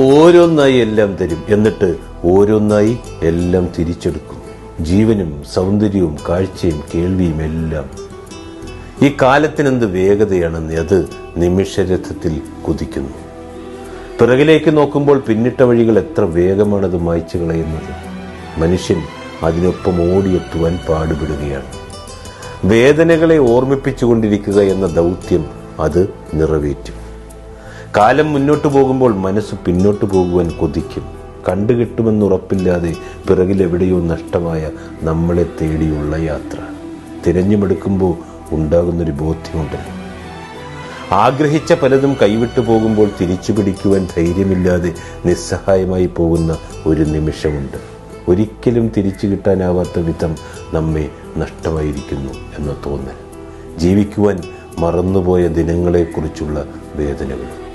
ഓരോന്നായി എല്ലാം തരും. എന്നിട്ട് ഓരോന്നായി എല്ലാം തിരിച്ചെടുക്കും. ജീവനും സൗന്ദര്യവും കാഴ്ചയും കേൾവിയും എല്ലാം. ഈ കാലത്തിനെന്ത് വേഗതയാണെന്ന് അത് നിമിഷരഥത്തിൽ കുതിക്കുന്നു. പിറകിലേക്ക് നോക്കുമ്പോൾ പിന്നിട്ട വഴികൾ എത്ര വേഗമാണത് മായ്ച്ചു കളയുന്നത്. മനുഷ്യൻ അതിനൊപ്പം ഓടിയെത്തുവാൻ പാടുപെടുകയാണ്. വേദനകളെ ഓർമ്മിപ്പിച്ചുകൊണ്ടിരിക്കുക എന്ന ദൗത്യം അത് നിറവേറ്റും. കാലം മുന്നോട്ട് പോകുമ്പോൾ മനസ്സ് പിന്നോട്ട് പോകുവാൻ കൊതിക്കും. കണ്ടുകിട്ടുമെന്നുറപ്പില്ലാതെ പിറകിലെവിടെയോ നഷ്ടമായ നമ്മളെ തേടിയുള്ള യാത്ര. തിരഞ്ഞുമെടുക്കുമ്പോൾ ഉണ്ടാകുന്നൊരു ബോധ്യമുണ്ട്. ആഗ്രഹിച്ച പലതും കൈവിട്ടു പോകുമ്പോൾ തിരിച്ചു പിടിക്കുവാൻ ധൈര്യമില്ലാതെ നിസ്സഹായമായി പോകുന്ന ഒരു നിമിഷമുണ്ട്. ഒരിക്കലും തിരിച്ചു കിട്ടാനാവാത്ത വിധം നമ്മെ നഷ്ടമായിരിക്കുന്നു എന്ന് തോന്നൽ. ജീവിക്കുവാൻ മറന്നുപോയ ദിനങ്ങളെക്കുറിച്ചുള്ള വേദനകൾ.